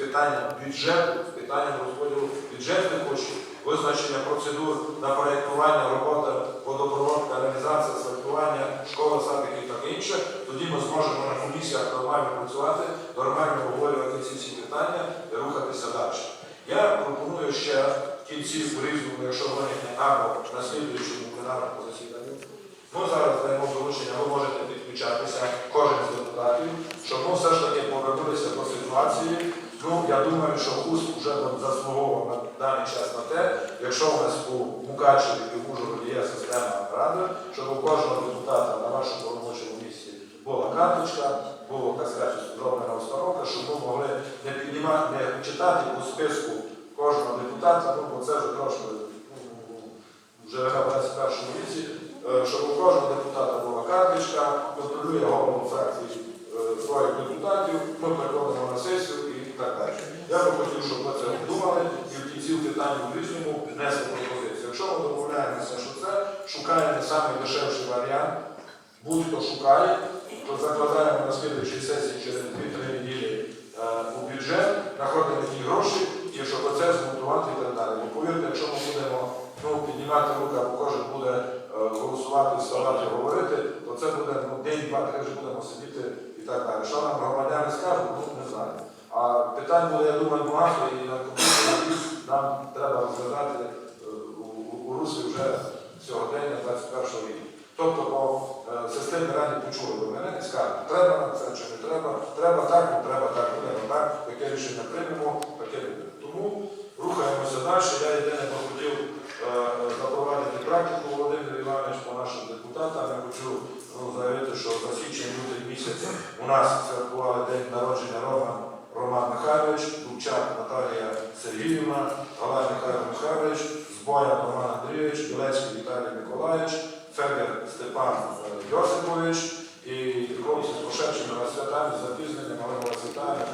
питанням бюджету, з питанням розподілу бюджетних коштів, визначення процедур на проєктування, робота, водопроводка, реалізація, асфальтування, школа, садики і таке інше, тоді ми зможемо на комісіях нормально працювати, нормально обговорювати ці всі питання і рухатися далі. Я пропоную ще в кінці в різному, якщо виникне або на слідуючому пленарному засіданні, ми зараз даємо доручення, ви можете підключатися, кожен з депутатів, щоб ми все ж таки повернулися до ситуації. Ну, я думаю, що УС вже заслуговував на даний час на те, якщо у нас у Мукачеві і в Ужгороді є система ради, щоб у кожного депутата на вашому робочому місці була карточка, була так сказати, зроблена установка, щоб ми могли не піднімати, не читати по списку кожного депутата, ну, бо це вже трошки ну, вже в 21 віці, е, щоб у кожного депутата була карточка, контролює голову фракції е, своїх депутатів, ми приходимо на сесію і так далі. Я би хотів, щоб ви це обдумали і кінці в різному пропозицію. Якщо ми домовляємося, що це шукаємо найдешевший варіант, будь-хто шукає, то закладаємо на слідчій сесії через 2-3 неділі е, у бюджет, знаходимо ті гроші і щоб процес змонтувати і так далі. Бо повірте, якщо ми будемо ну, піднімати руки, або кожен буде е, голосувати, вставати, говорити, то це буде ну, день-два, три вже будемо сидіти і так далі. Що нам громадяни скажуть, ну не знаю. А питань буде, я думаю, багато, і на комісії нам треба розглядати е, у, руслі вже сьогодення 21 рік. Тобто по е, системі раді почули ви мене і скажуть, треба нам це чи не треба, треба так, не треба так, будемо так, таке рішення приймемо, таке буде. Тому рухаємося далі. Я єдине хотів е, запровадити практику Володимир Іванович по нашим депутатам. Я хочу ну, заявити, що за січень-лютий місяць у нас святкували день народження Роман Роман Михайлович, Дубчак Наталія Сергіївна, Галай Михайло Михайлович, Збоя Роман Андрійович, Білецький Віталій Миколаївич, Федір Степан Йосипович і Ковсі Пошепчина Святами, запізнення, але вітаємо.